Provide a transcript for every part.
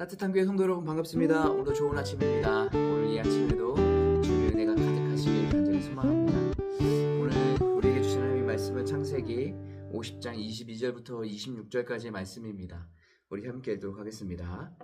따뜻한 교회 성도 여러분 반갑습니다. 오늘도 좋은 아침입니다. 오늘 이 아침에도 주님의 은혜가 가득하시길 간절히 소망합니다. 오늘 우리에게 주신 하나님의 말씀은 창세기 50장 22절부터 26절까지의 말씀입니다. 우리 함께 읽도록 하겠습니다.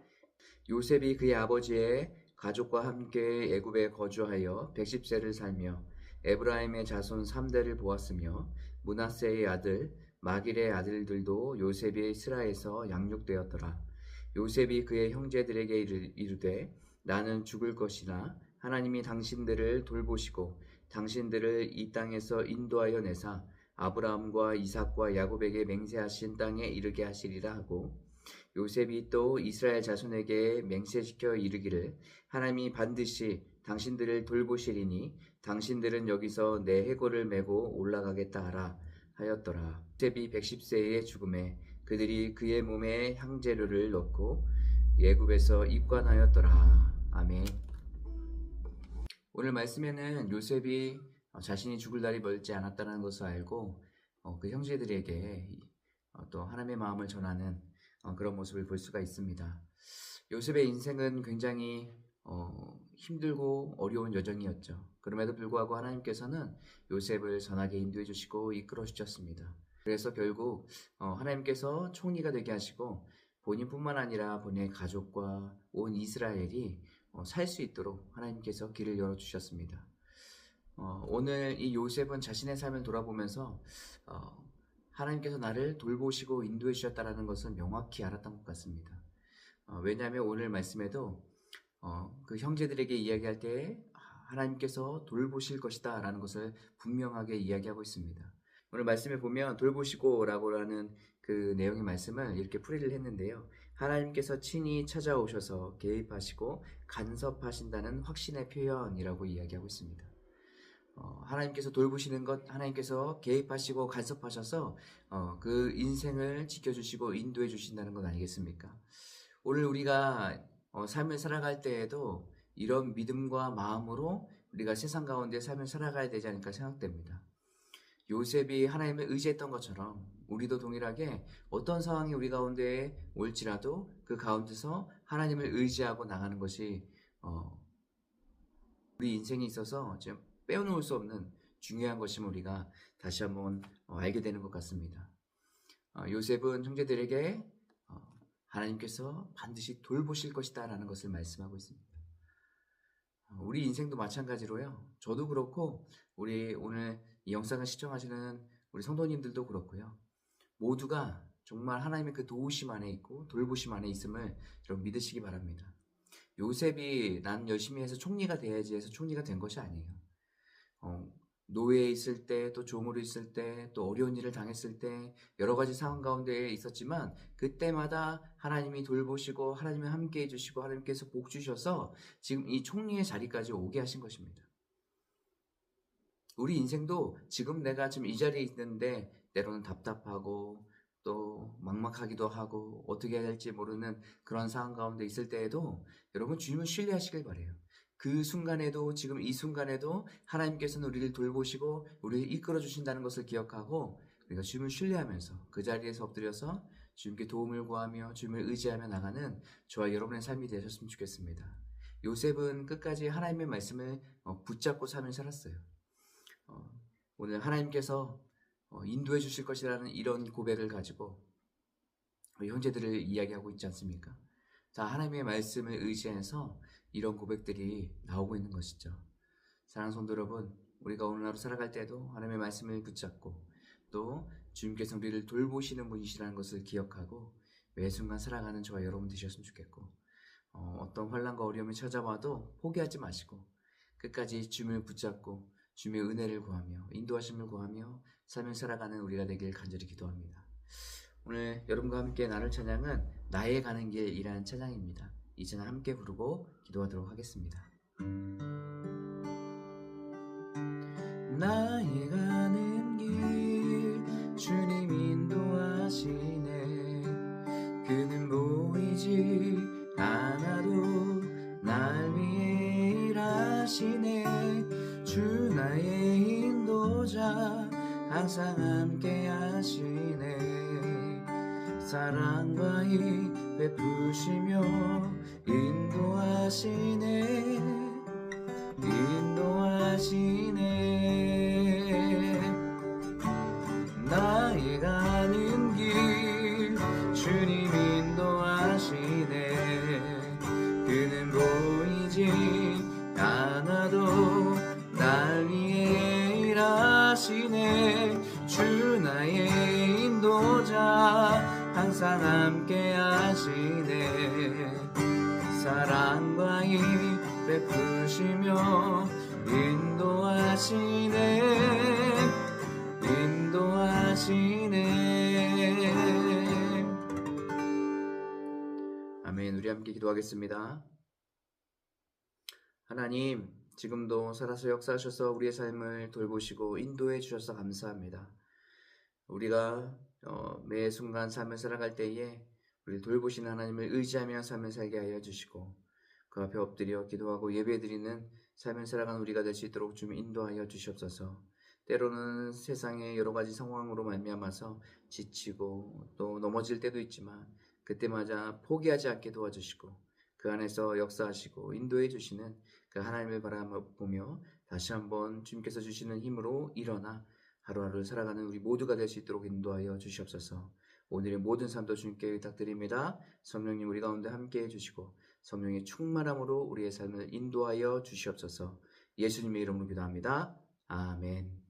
요셉이 그의 아버지의 가족과 함께 애굽에 거주하여 110세를 살며 에브라임의 자손 3대를 보았으며 문하세의 아들 마길의 아들들도 요셉의 스라에서 양육되었더라. 요셉이 그의 형제들에게 이르- 이르되 나는 죽을 것이나 하나님이 당신들을 돌보시고 당신들을 이 땅에서 인도하여 내사 아브라함과 이삭과 야곱에게 맹세하신 땅에 이르게 하시리라 하고 요셉이 또 이스라엘 자손에게 맹세시켜 이르기를 하나님이 반드시 당신들을 돌보시리니 당신들은 여기서 내 해골을 메고 올라가겠다 하라 하였더라. 요셉이 110세의 죽음에 그들이 그의 몸에 향재료를 넣고 예굽에서 입관하였더라. 아멘. 오늘 말씀에는 요셉이 어, 자신이 죽을 날이 멀지 않았다는 것을 알고 어, 그 형제들에게 어, 또 하나님의 마음을 전하는 어, 그런 모습을 볼 수가 있습니다. 요셉의 인생은 굉장히 어, 힘들고 어려운 여정이었죠. 그럼에도 불구하고 하나님께서는 요셉을 선하게 인도해 주시고 이끌어 주셨습니다. 그래서 결국 어, 하나님께서 총리가 되게 하시고 본인뿐만 아니라 본인의 가족과 온 이스라엘이 어, 살수 있도록 하나님께서 길을 열어 주셨습니다. 어, 오늘 이 요셉은 자신의 삶을 돌아보면서 어, 하나님께서 나를 돌보시고 인도해 주셨다는 것은 명확히 알았던 것 같습니다. 어, 왜냐하면 오늘 말씀에도 어, 그 형제들에게 이야기할 때 하나님께서 돌보실 것이다 라는 것을 분명하게 이야기하고 있습니다. 오늘 말씀에 보면 돌보시고라고 하는 그 내용의 말씀을 이렇게 풀이를 했는데요. 하나님께서 친히 찾아오셔서 개입하시고 간섭하신다는 확신의 표현이라고 이야기하고 있습니다. 어, 하나님께서 돌보시는 것, 하나님께서 개입하시고 간섭하셔서 어, 그 인생을 지켜주시고 인도해 주신다는 것 아니겠습니까? 오늘 우리가 어, 삶을 살아갈 때에도 이런 믿음과 마음으로 우리가 세상 가운데 삶을 살아가야 되지 않을까 생각됩니다. 요셉이 하나님을 의지했던 것처럼 우리도 동일하게 어떤 상황이 우리 가운데 올지라도 그 가운데서 하나님을 의지하고 나가는 것이 어, 우리 인생에 있어서 지금 빼어놓을 수 없는 중요한 것임을 우리가 다시 한번 어, 알게 되는 것 같습니다. 어, 요셉은 형제들에게 어, 하나님께서 반드시 돌보실 것이다 라는 것을 말씀하고 있습니다. 어, 우리 인생도 마찬가지로요. 저도 그렇고 우리 오늘 이 영상을 시청하시는 우리 성도님들도 그렇고요. 모두가 정말 하나님의 그 도우심 안에 있고 돌보심 안에 있음을 여러분 믿으시기 바랍니다. 요셉이 난 열심히 해서 총리가 돼야지 해서 총리가 된 것이 아니에요. 어, 노예에 있을 때, 또 종으로 있을 때, 또 어려운 일을 당했을 때, 여러 가지 상황 가운데 있었지만, 그때마다 하나님이 돌보시고, 하나님이 함께 해주시고, 하나님께서 복 주셔서 지금 이 총리의 자리까지 오게 하신 것입니다. 우리 인생도 지금 내가 지금 이 자리에 있는데, 때로는 답답하고, 또 막막하기도 하고, 어떻게 해야 될지 모르는 그런 상황 가운데 있을 때에도, 여러분 주님을 신뢰하시길 바래요. 그 순간에도 지금 이 순간에도 하나님께서는 우리를 돌보시고 우리를 이끌어 주신다는 것을 기억하고 우리가 주님을 신뢰하면서 그 자리에서 엎드려서 주님께 도움을 구하며 주님을 의지하며 나가는 저와 여러분의 삶이 되셨으면 좋겠습니다. 요셉은 끝까지 하나님의 말씀을 어, 붙잡고 삶을 살았어요. 어, 오늘 하나님께서 어, 인도해 주실 것이라는 이런 고백을 가지고 우리 형제들을 이야기하고 있지 않습니까? 자, 하나님의 말씀을 의지해서 이런 고백들이 나오고 있는 것이죠. 사랑하는 성도 여러분, 우리가 오늘 하루 살아갈 때도 하나님의 말씀을 붙잡고 또 주님께서 우리를 돌보시는 분이시라는 것을 기억하고 매 순간 살아가는 저와 여러분 되셨으면 좋겠고 어, 떤 환란과 어려움이 찾아와도 포기하지 마시고 끝까지 주님을 붙잡고 주님의 은혜를 구하며 인도하심을 구하며 삶을 살아가는 우리가 되길 간절히 기도합니다. 오늘 여러분과 함께 나눌 찬양은 나의 가는 길이라는 찬양입니다. 이 찬양 함께 부르고 기도하도록 하겠습니다. 나의 가는 길 주님 인도하시네 그는 보이지 항상 함께 하시네. 사랑과 이 베푸시며 인도하시네. 인도하시네. 나의 가는 길 주님 인도하시네. 그는 보이지 않아도 날 위해 하시네. 주 나의 인도자 항상 함께 하시네. 사랑과 힘 베푸시며 인도하시네. 인도하시네. 아멘. 우리 함께 기도하겠습니다. 하나님 지금도 살아서 역사하셔서 우리의 삶을 돌보시고 인도해 주셔서 감사합니다 우리가 어, 매 순간 삶을 살아갈 때에 우리 돌보시는 하나님을 의지하며 삶을 살게 하여 주시고 그 앞에 엎드려 기도하고 예배드리는 삶을 살아가는 우리가 될 수 있도록 좀 인도하여 주시옵소서. 때로는 세상의 여러 가지 상황으로 말미암아서 지치고 또 넘어질 때도 있지만 그때마다 포기하지 않게 도와주시고 그 안에서 역사하시고 인도해 주시는 그 하나님을 바라보며 다시 한번 주님께서 주시는 힘으로 일어나 하루하루 살아가는 우리 모두가 될 수 있도록 인도하여 주시옵소서. 오늘의 모든 삶도 주님께 의탁드립니다. 성령님 우리 가운데 함께 해주시고 성령의 충만함으로 우리의 삶을 인도하여 주시옵소서. 예수님의 이름으로 기도합니다. 아멘.